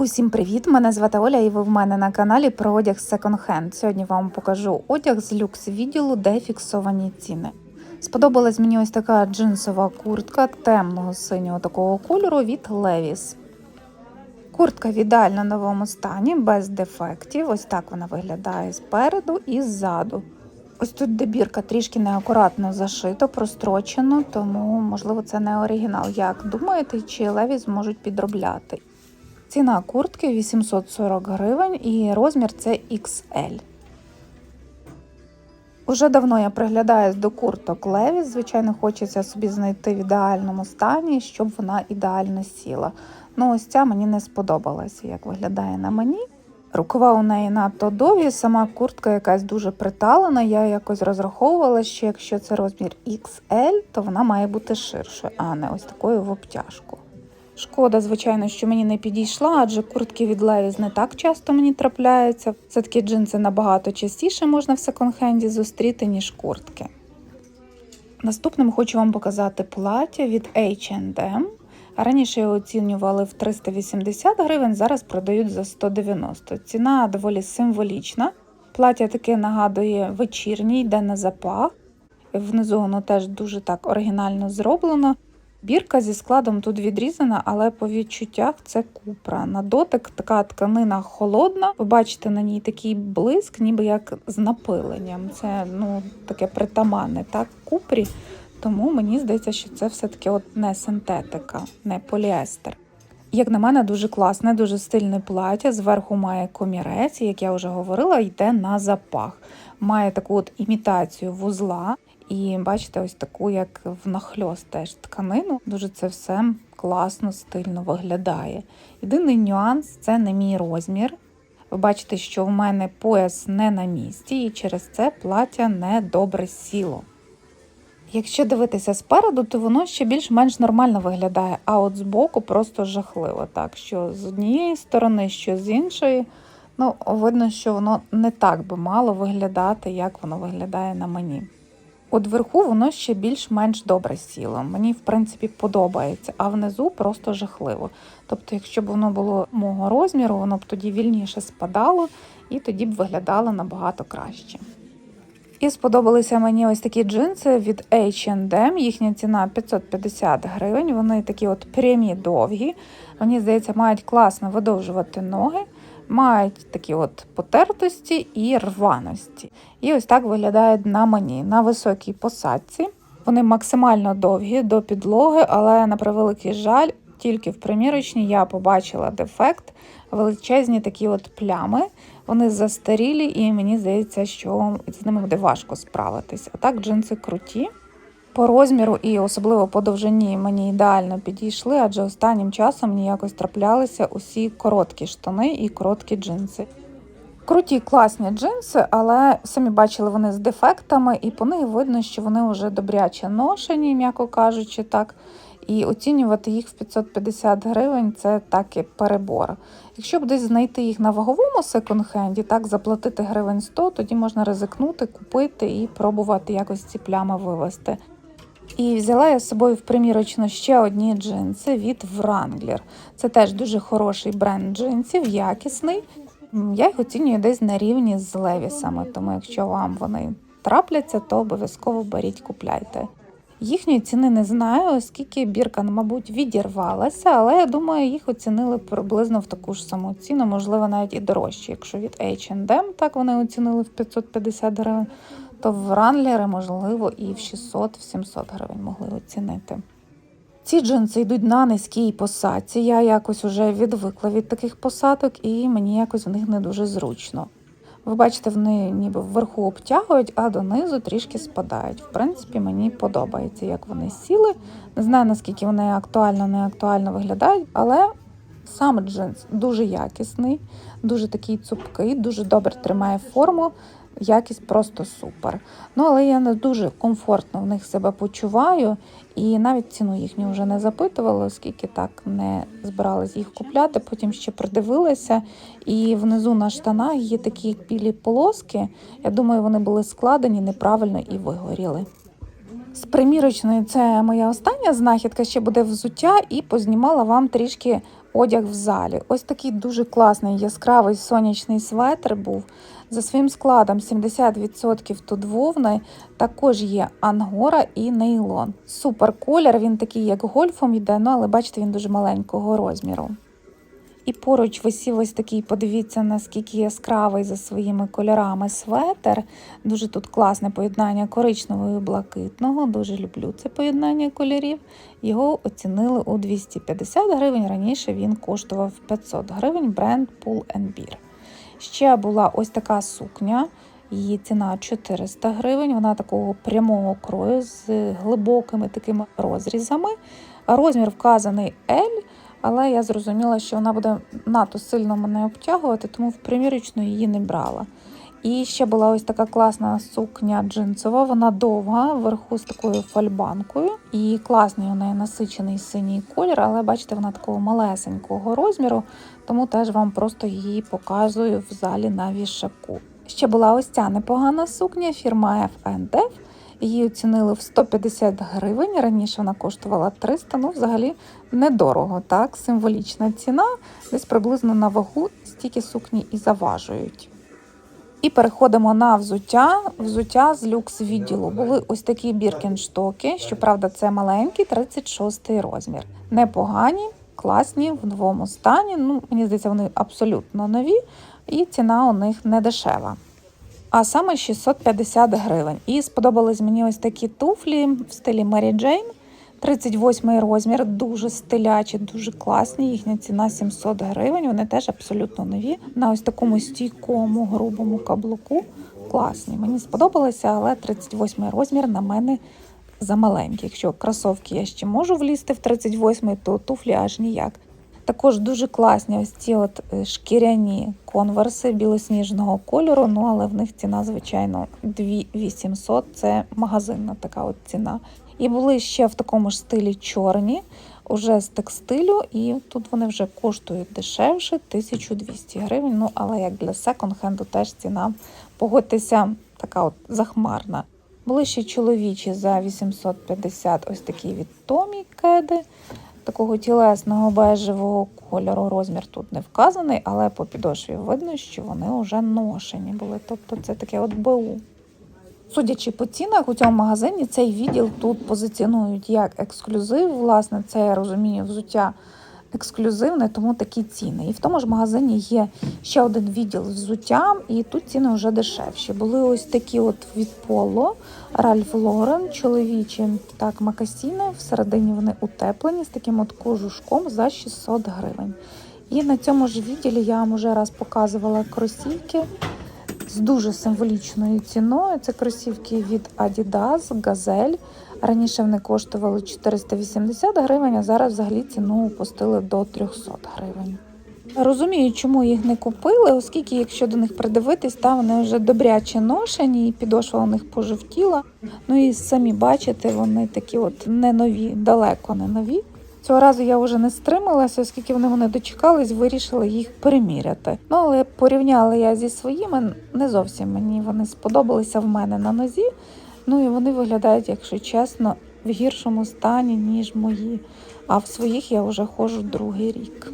Усім привіт! Мене звати Оля, і ви в мене на каналі про одяг Hand. Сьогодні вам покажу одяг з люкс відділу, де фіксовані ціни. Сподобалась мені ось така джинсова куртка темного синього такого кольору від Levi's. Куртка в ідеально новому стані, без дефектів. Ось так вона виглядає спереду і ззаду. Ось тут добірка трішки неакуратно зашито, прострочено, тому можливо це не оригінал. Як думаєте, чи Levi's можуть підробляти? Ціна куртки 840 гривень і розмір це XL. Уже давно я приглядаюсь до курток Levi's. Звичайно, хочеться собі знайти в ідеальному стані, щоб вона ідеально сіла. Ну, ось ця мені не сподобалася, як виглядає на мені. Рукава у неї надто довгі, сама куртка якась дуже приталена. Я якось розраховувала, що якщо це розмір XL, то вона має бути ширшою, а не ось такою в обтяжку. Шкода, звичайно, що мені не підійшла, адже куртки від Levi's не так часто мені трапляються. Все-таки джинси набагато частіше можна в секонд-хенді зустріти, ніж куртки. Наступним хочу вам показати плаття від H&M. Раніше його оцінювали в 380 гривень, зараз продають за 190. Ціна доволі символічна. Плаття таке нагадує вечірній, йде на запах. Внизу воно теж дуже так оригінально зроблено. Бірка зі складом тут відрізана, але по відчуттях це купра. На дотик така тканина холодна. Ви бачите на ній такий блиск, ніби як з напиленням. Це ну таке притаманне, так, купрі. Тому мені здається, що це все-таки от не синтетика, не поліестер. Як на мене, дуже класне, дуже стильне плаття. Зверху має комірець, як я вже говорила, йде на запах. Має таку от імітацію вузла. І бачите, ось таку, як внахльост теж тканину. Дуже це все класно, стильно виглядає. Єдиний нюанс це не мій розмір. Ви бачите, що в мене пояс не на місці, і через це плаття не добре сіло. Якщо дивитися спереду, то воно ще більш-менш нормально виглядає, а от збоку просто жахливо. Так що з однієї сторони, що з іншої, ну, видно, що воно не так би мало виглядати, як воно виглядає на мені. От вверху воно ще більш-менш добре сіло. Мені, в принципі, подобається, а внизу просто жахливо. Тобто, якщо б воно було мого розміру, воно б тоді вільніше спадало і тоді б виглядало набагато краще. І сподобалися мені ось такі джинси від H&M. Їхня ціна 550 гривень. Вони такі от прямі довгі. Мені здається, мають класно видовжувати ноги, мають такі от потертості і рваності. І ось так виглядають на мені на високій посадці. Вони максимально довгі до підлоги, але на превеликий жаль, тільки в примірочній я побачила дефект, величезні такі от плями. Вони застарілі, і мені здається, що з ними буде важко справитись. А так джинси круті. По розміру і особливо по довжині мені ідеально підійшли, адже останнім часом мені якось траплялися усі короткі штани і короткі джинси. Круті, класні джинси, але самі бачили вони з дефектами, і по них видно, що вони вже добряче ношені, м'яко кажучи, так. І оцінювати їх в 550 гривень це так і перебор. Якщо б десь знайти їх на ваговому секонд-хенді, так заплатити гривень 100, тоді можна ризикнути, купити і пробувати якось ці плями вивести. І взяла я з собою в примірочну ще одні джинси від Wrangler. Це теж дуже хороший бренд джинсів, якісний. Я їх оцінюю десь на рівні з левісами, тому якщо вам вони трапляться, то обов'язково беріть, купляйте. Їхньої ціни не знаю, оскільки бірка, мабуть, відірвалася, але я думаю, їх оцінили приблизно в таку ж саму ціну, можливо, навіть і дорожче. Якщо від H&M так вони оцінили в 550 гривень, то в Ранлери, можливо, і в 600-700 гривень могли оцінити. Ці джинси йдуть на низькій посадці. Я якось вже відвикла від таких посадок, і мені якось в них не дуже зручно. Ви бачите, вони ніби вверху обтягують, а донизу трішки спадають. В принципі, мені подобається, як вони сіли. Не знаю, наскільки вони актуально, не актуально виглядають, але сам джинс дуже якісний, дуже такий цупкий, дуже добре тримає форму. Якість просто супер. Ну, але я не дуже комфортно в них себе почуваю, і навіть ціну їхню вже не запитувала, оскільки так не збиралась їх купляти. Потім ще придивилася, і внизу на штанах є такі білі полоски. Я думаю, вони були складені неправильно і вигоріли. З примірочної це моя остання знахідка, ще буде взуття, і познімала вам трішки одяг в залі. Ось такий дуже класний яскравий сонячний светр був. За своїм складом 70% тут вовни, також є ангора і нейлон. Супер колір, він такий, як гольфом йде, ну але бачите, він дуже маленького розміру. І поруч висів ось такий, подивіться, наскільки яскравий за своїми кольорами светер. Дуже тут класне поєднання коричневого і блакитного. Дуже люблю це поєднання кольорів. Його оцінили у 250 гривень. Раніше він коштував 500 гривень. Бренд Pull Bear. Ще була ось така сукня. Її ціна 400 гривень. Вона такого прямого крою з глибокими такими розрізами. Розмір вказаний L. Але я зрозуміла, що вона буде надто сильно мене обтягувати, тому в примірочну її не брала. І ще була ось така класна сукня джинсова, вона довга, вверху з такою фальбанкою. І класний у неї насичений синій колір, але бачите, вона такого малесенького розміру, тому теж вам просто її показую в залі на вішаку. Ще була ось ця непогана сукня, фірма F&F. Її оцінили в 150 гривень. Раніше вона коштувала 300, ну взагалі недорого, так, символічна ціна, десь приблизно на вагу стільки сукні і заважують. І переходимо на взуття. Взуття з люкс відділу. Були ось такі біркінштоки, щоправда, це маленький, 36 розмір. Непогані, класні, в новому стані. Ну, Мені здається, вони абсолютно нові, і ціна у них не дешева а саме 650 гривень. І сподобались мені ось такі туфлі в стилі Mary Jane. 38 розмір, дуже стилячі, дуже класні. Їхня ціна 700 гривень. Вони теж абсолютно нові. На ось такому стійкому, грубому каблуку. Класні. Мені сподобалося, але 38 розмір на мене замаленький. Якщо кросовки я ще можу влізти в 38, то туфлі аж ніяк. Також дуже класні ось ці от е, шкіряні конверси білосніжного кольору, ну але в них ціна, звичайно, 2800 це магазинна така от ціна. І були ще в такому ж стилі чорні, уже з текстилю, і тут вони вже коштують дешевше 1200 гривень. Ну, але як для секонд-хенду теж ціна, погодьтеся, така от захмарна. Були ще чоловічі за 850 ось такі від Томі кеди такого тілесного бежевого кольору. Розмір тут не вказаний, але по підошві видно, що вони вже ношені були. Тобто це таке от БУ. Судячи по цінах, у цьому магазині цей відділ тут позиціонують як ексклюзив. Власне, це я розумію взуття ексклюзивне, тому такі ціни. І в тому ж магазині є ще один відділ з взуттям, і тут ціни вже дешевші. Були ось такі от від Polo, Ральф Лорен, чоловічі так, макасіни. Всередині вони утеплені з таким от кожушком за 600 гривень. І на цьому ж відділі я вам вже раз показувала кросівки з дуже символічною ціною. Це кросівки від Adidas, Gazelle. Раніше вони коштували 480 гривень, а зараз взагалі ціну опустили до 300 гривень. Розумію, чому їх не купили, оскільки, якщо до них придивитись, та вони вже добряче ношені, і підошва у них пожовтіла. Ну і самі бачите, вони такі от не нові, далеко не нові. Цього разу я вже не стрималася, оскільки вони мене дочекались, вирішила їх переміряти. Ну але порівняла я зі своїми, не зовсім мені вони сподобалися в мене на нозі. Ну і вони виглядають, якщо чесно, в гіршому стані, ніж мої. А в своїх я вже ходжу другий рік.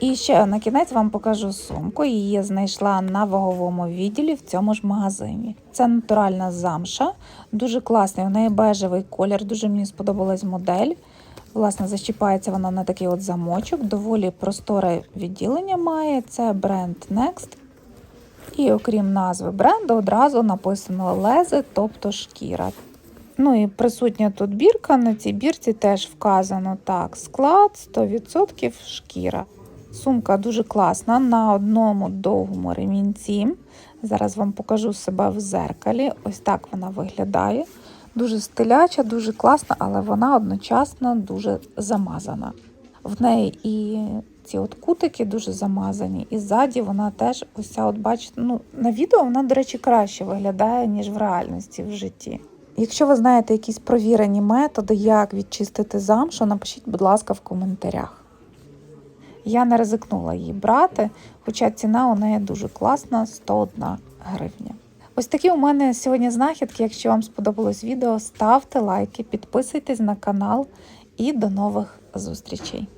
І ще на кінець вам покажу сумку. Її я знайшла на ваговому відділі в цьому ж магазині. Це натуральна замша, дуже класний. У неї бежевий колір, дуже мені сподобалась модель. Власне, защіпається вона на такий от замочок, доволі просторе відділення має. Це бренд Next. І окрім назви бренду, одразу написано лезе, тобто шкіра. Ну і присутня тут бірка. На цій бірці теж вказано так: склад 100% шкіра. Сумка дуже класна на одному довгому ремінці. Зараз вам покажу себе в зеркалі. Ось так вона виглядає. Дуже стиляча, дуже класна, але вона одночасно дуже замазана. В неї і ці от кутики дуже замазані, і ззаді вона теж ось от бачите, ну на відео вона, до речі, краще виглядає, ніж в реальності в житті. Якщо ви знаєте якісь провірені методи, як відчистити замшу, напишіть, будь ласка, в коментарях. Я не ризикнула її брати, хоча ціна у неї дуже класна 101 гривня. Ось такі у мене сьогодні знахідки. Якщо вам сподобалось відео, ставте лайки, підписуйтесь на канал і до нових зустрічей.